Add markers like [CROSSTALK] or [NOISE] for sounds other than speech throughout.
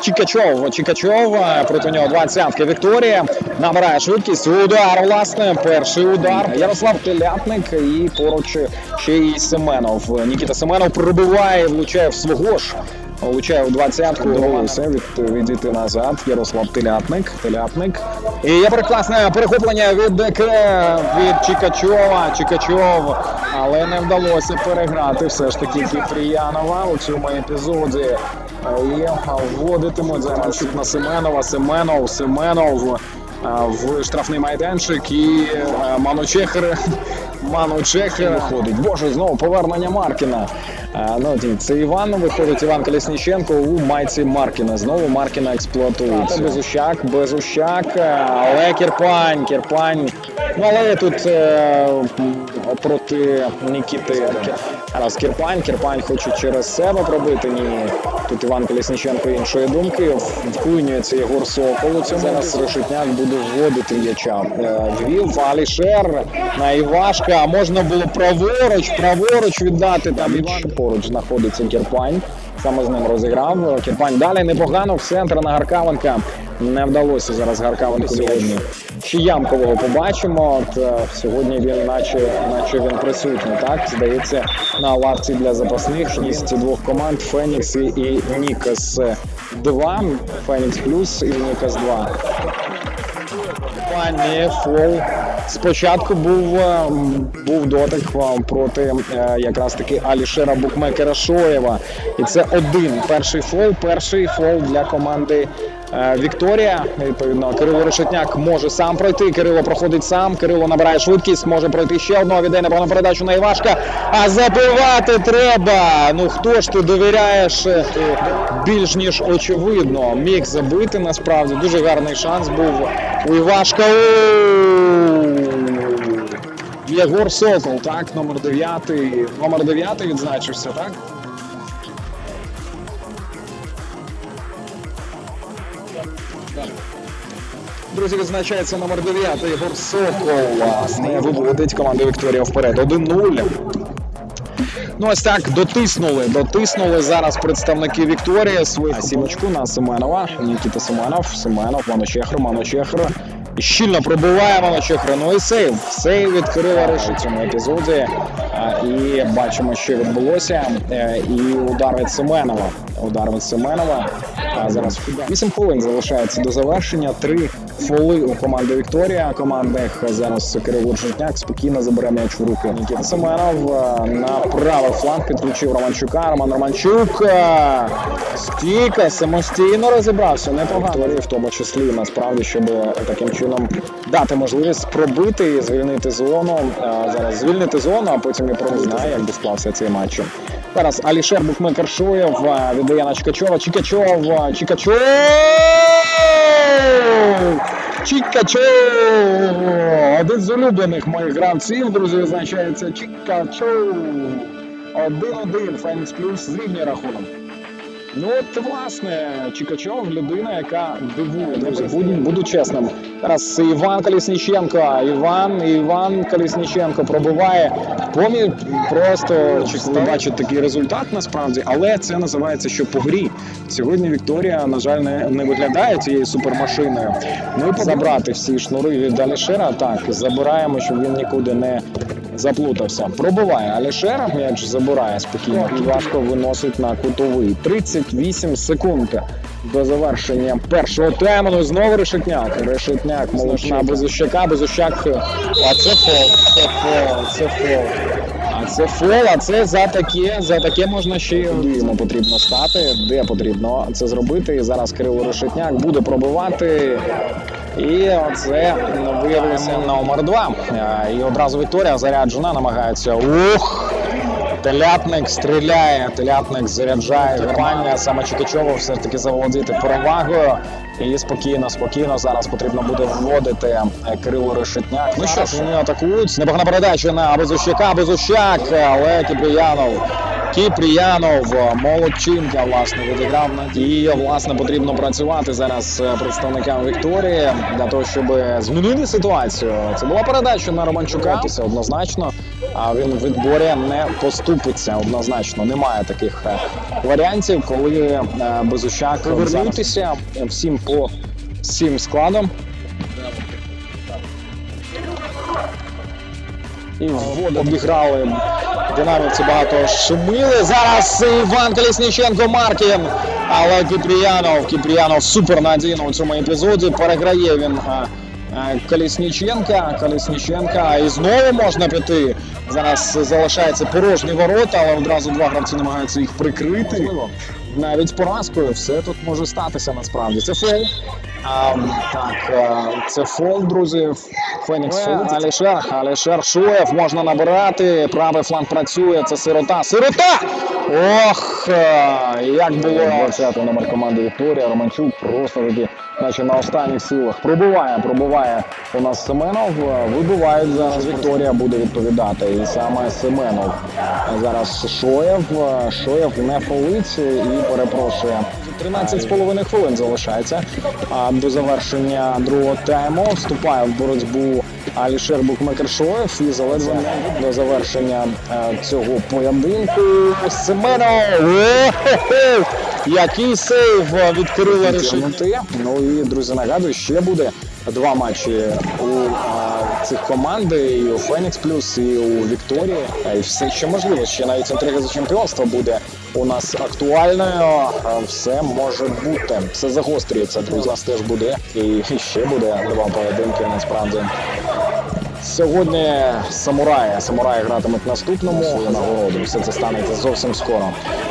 Чікачов, Чікачов, е, проти нього 20-ка Вікторія. Набирає швидкість. Удар, власне, перший удар. Ярослав Телятник і поруч ще й Семенов. Нікіта Семенов пробиває, влучає в свого ж. Влучає в двадцятку, довелося від, відійти назад. Ярослав Телятник. Телятник. І є прекрасне перехоплення від ДК від Чікачова. Чікачов, але не вдалося переграти все ж таки Кіпріянова у цьому епізоді. І вводитимуть зараз на Семенова. Семенов, Семенов в штрафний майданчик і а, Манучехер. [LAUGHS] Манучехер виходить. Боже, знову повернення Маркіна. Ну, це Іван виходить Іван Колісніченко у майці Маркіна. Знову Маркіна експлуатується. Безущак, Безущак, але Кірпань, Кірпань. Ну, але тут е, проти Нікіти. Раз Кірпань, Кірпань хоче через себе пробити. Ні. Тут Іван Колісніченко іншої думки. Вклинюється Єгор Сокол. У цьому зараз Решетняк буде вводити м'яча. Е, Ввів Алішер на Івашка. А можна було праворуч, праворуч віддати там Іван. Поруч знаходиться Кірпань. Саме з ним розіграв. Кірпань далі непогано в центр на Гаркавенка. Не вдалося зараз Гаркавенку сьогодні. Ще Ямкового побачимо. От, е, сьогодні він наче, наче він присутній. Так здається, на лавці для запасних шість двох команд Фенікс і Нікас 2. Фенікс плюс і Нікас 2. Пані фол. Спочатку був, е, був дотик е, проти е, якраз таки Алішера Букмекера Шоєва. І це один перший фол. Перший фол для команди Вікторія. Відповідно, Кирило Решетняк може сам пройти. Кирило проходить сам. Кирило набирає швидкість, може пройти ще одного. Віддає непевну передачу на Івашка. А забивати треба. Ну хто ж ти довіряєш? Більш ніж очевидно. Міг забити насправді. Дуже гарний шанс був у Івашка. Єгор Сокол, так, номер 9. Номер 9 відзначився, так? Друзі, відзначається номер 9 Єгор Сокол. Власне, виводить команду Вікторія вперед. 1-0. Ну ось так дотиснули. Дотиснули зараз представники Вікторії свою сімочку на Семенова. Нікіта Семенов, Семенов, Маночехр, Маночехр. Щільно пробуваємо на Ну і сейв. Сейв відкрила Риші в цьому епізоді. І бачимо, що відбулося. Е, І удар від Семенова. Удар від Семенова. А зараз 8 хвилин залишається до завершення. Три фоли у команди Вікторія. Командних зараз Кирило Житняк спокійно забере м'яч в руки. Нікіта Семенов е, на правий фланг підключив Романчука. Роман Романчук е, стійка самостійно розібрався. Непогано Вікторії, в тому числі насправді, щоб таким чином дати можливість пробити і звільнити зону. Е, Зараз звільнити зону, а потім і пробити. Знає, як би склався цей матч. Зараз Алішер Букмекер Шоєв е, віддає на Чикачова. Чикачов, е, Чикачов! Один з улюблених моїх гравців, друзі, визначається Чікачо. Один-один, Фенікс Плюс зрівнює рахунок. Ну от власне Чикачов людина, яка дивує. Друзі, буду, буду чесним. Зараз Іван Колісніченко. Іван Іван Колісніченко пробиває. Помі просто ви бачите такий результат насправді, але це називається, що по грі. Сьогодні Вікторія, на жаль, не, не виглядає цією супермашиною. Ну і забрати всі шнури від Алішера. Так, забираємо, щоб він нікуди не заплутався. Пробиває Алішера, м'яч забирає спокійно і важко виносить на кутовий. 38 секунд до завершення першого тайму. Ну, знову Решетняк. Решетняк, молодшина Безущака, Безущак. А це фол, це фол, це фол. А це фол, а це за таке, за таке можна ще й йому потрібно стати, де потрібно це зробити. І зараз Кирило Решетняк буде пробивати. І оце виявилося номер два. Е, І одразу Вікторія заряджена, намагається. Ух! Телятник стріляє, телятник заряджає грання. Саме Чикачово все ж таки заволодіти перевагою. І спокійно, спокійно зараз потрібно буде вводити е, Кирило Решетняк. Ну що ж, вони атакують. Непогана передача на Безущака, Безущак, але Кіпріянов. Кіпріянов, молодчинка, власне, відіграв на і власне потрібно працювати зараз е, представникам Вікторії для того, щоб змінити ситуацію. Це була передача на Романчука. Це однозначно. А він в відборі не поступиться однозначно. Немає таких е, варіантів, коли е, Безущак повернутися всім по всім складом. І обіграли. Динамівці багато шумили. Зараз Іван Колісніченко Маркін. Але Кіпріянов, Кіпріянов супернадійно у цьому епізоді. Переграє він а, Колісніченка. Колісніченка. І знову можна піти. Зараз залишається порожні ворота, але одразу два гравці намагаються їх прикрити. Навіть з поразкою все тут може статися насправді. Це фол. А, так, це фол, друзі. Фенікс фол. Алішер, Алішер Шуєв можна набирати. Правий фланг працює. Це сирота. Сирота! Ох, е, як було 20 номер команди Вікторія. Романчук просто таки, наче на останніх силах. Пробиває, пробиває у нас Семенов. Вибивають зараз. Вікторія буде відповідати. І саме Семенов. Зараз Шоєв. Шоєв не фолить і перепрошує. 13,5 хвилин залишається а, до завершення другого тайму. Вступає в боротьбу Алішер Букмекер Шоєв і заледве до завершення е, цього поєдинку. Семенов! Який сейв від Кирила. Ну і друзі, нагадую, ще буде два матчі у цих команд, і у Фенікс Плюс, і у Вікторії. І все ще можливо. Ще навіть інтрига за чемпіонство буде у нас актуальною. Все може бути. Все загострюється. Друзі, у нас теж буде. І ще буде два поєдинки насправді. Сьогодні самураї. Самураї гратимуть наступному нагороду. Все це станеться зовсім скоро.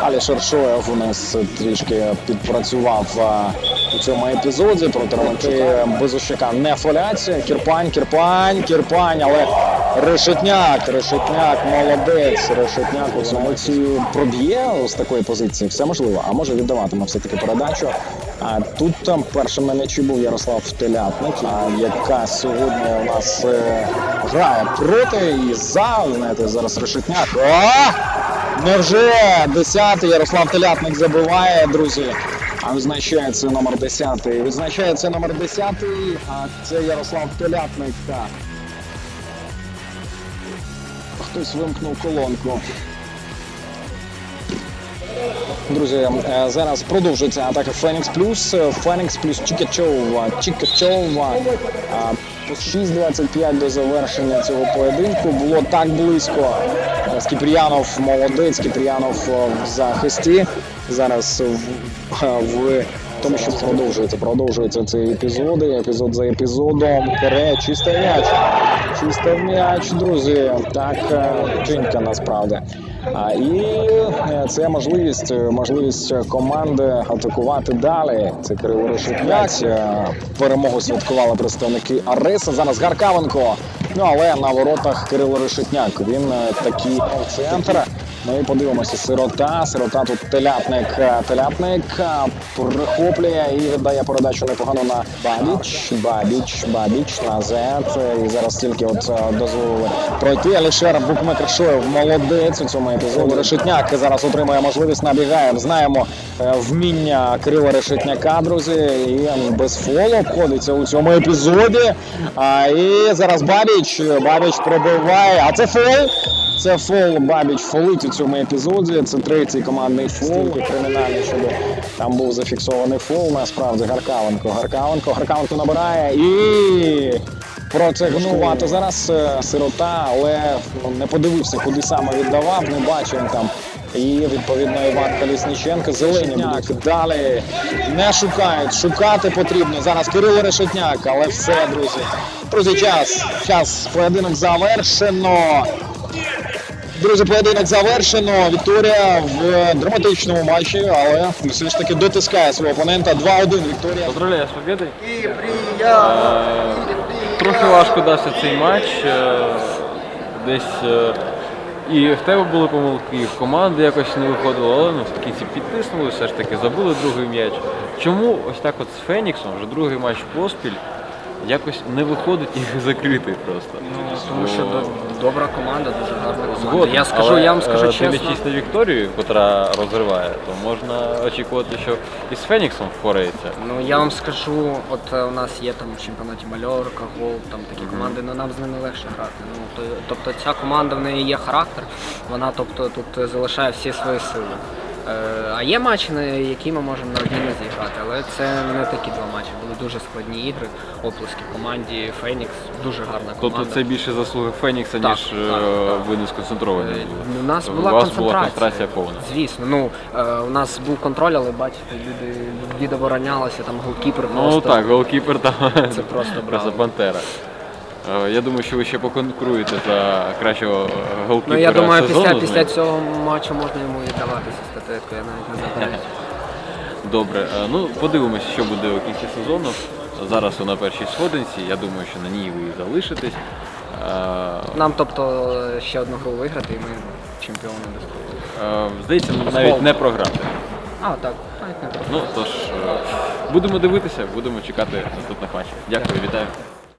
Алі Шершоєв у нас трішки підпрацював у цьому епізоді проти Романчука. Безущака не фоляться. Кірпань, Кірпань, Кірпань, але Решетняк, Решетняк, молодець. Решетняк у цьому цю проб'є з такої позиції. Все можливо, а може віддаватиме все-таки передачу. А тут там першим на м'ячі був Ярослав Телятник, яка сьогодні у нас е, грає проти і за. Знаєте, зараз решетняк. А! Невже 10-й Ярослав Телятник забиває, друзі. А відзначається номер 10. Відзначається номер 10, а це Ярослав Телятник. Так. Хтось вимкнув колонку. Друзі, е, зараз продовжується атака Фенікс Плюс. Фенікс плюс Чікачова. Чікачова. По 6.25 до завершення цього поєдинку. Було так близько. Е, Скіпріянов молодець, Скіпріянов е, в захисті. Зараз в, в тому, що продовжується, продовжується ці епізоди, епізод за епізодом. Кере, чистий м'яч. Чистий м'яч, друзі. Так, е, чинка насправді. А, і е, це можливість, е, можливість команди атакувати далі. Це Криворушик м'яч. Е, Перемогу святкували представники Ареса. Зараз Гаркавенко. Ну але на воротах Кирило Решетняк. Він е, такий центр. І подивимося, сирота. Сирота тут телятник. Е, Телятник е, прихоплює і віддає передачу непогано на Бабіч. Бабіч, Бабіч назад. І зараз тільки от е, дозволили пройти. Алішер Букмекер Шоєв молодець у цьому епізоді. Решетняк зараз отримує можливість набігає. Знаємо вміння Кирила Решетняка, друзі. І без фолу обходиться у цьому епізоді. І зараз Бабіч. Бабіч пробиває. А це фол. Це фол Бабіч фолить у цьому епізоді. Це третій командний фол. Кримінальний, щоб там був зафіксований фол. Насправді Гаркавенко. Гаркавенко. Гаркавенко набирає і протягнувати зараз е, сирота, але ну, не подивився, куди саме віддавав, не бачив там. І відповідно Іван Колісніченко. Зелені будуть далі не шукають. Шукати потрібно. Зараз Кирило Решетняк, але все, друзі. Друзі, час. Час. Поєдинок завершено. Друзі, поєдинок завершено. Вікторія в драматичному матчі, але все ж таки дотискає свого опонента. 2-1 Вікторія. Поздравляю з победою. Е, Трохи важко дався цей матч. е, Десь е, і в тебе були помилки, і в команди якось не виходило, але ну, в кінці підтиснули, все ж таки забули другий м'яч. Чому ось так от з Феніксом, вже другий матч поспіль, якось не виходить їх [LAUGHS] закрити просто. Ну, тому що до- добра команда, дуже гарна команда. Згоден, Я скажу, але, я вам скажу е, чесно. Дивлячись на Вікторію, яка розриває, то можна очікувати, що і з Феніксом впорається. Ну я вам скажу, от е, у нас є там в чемпіонаті Мальорка, Гол, там такі команди, ну нам з ними легше грати. Ну то, тобто ця команда в неї є характер, вона тобто тут е, залишає всі свої сили. Е, а є матчі, на які ми можемо на одній не зіграти, але це не такі два матчі. Були дуже складні ігри, оплески команді Фенікс, дуже гарна команда. Тобто це більше заслуги Фенікса, Так, ніж так, е, так. ви не сконцентровані. Е. У нас У вас концентрація. була концентрація повна. Звісно, ну у нас був контроль, але бачите, люди відоборонялися, там голкіпер Ну просто. так, голкіпер там Це просто [LAUGHS] просто пантера. Е, Я думаю, що ви ще поконкуруєте за кращого голкіпера Ну я думаю, сезону після, після цього матчу можна йому віддаватися статуетку, я навіть не заперечую. Добре, е, ну подивимося, що буде у кінці сезону. Зараз ви на першій сходинці. Я думаю, що на ній ви і залишитесь. Е, Нам, тобто, ще одну гру виграти, і ми чемпіони достойні. е, Здається, навіть не програти. А, так, навіть не Ну тож будемо дивитися, будемо чекати наступних матчів. Дякую, вітаю.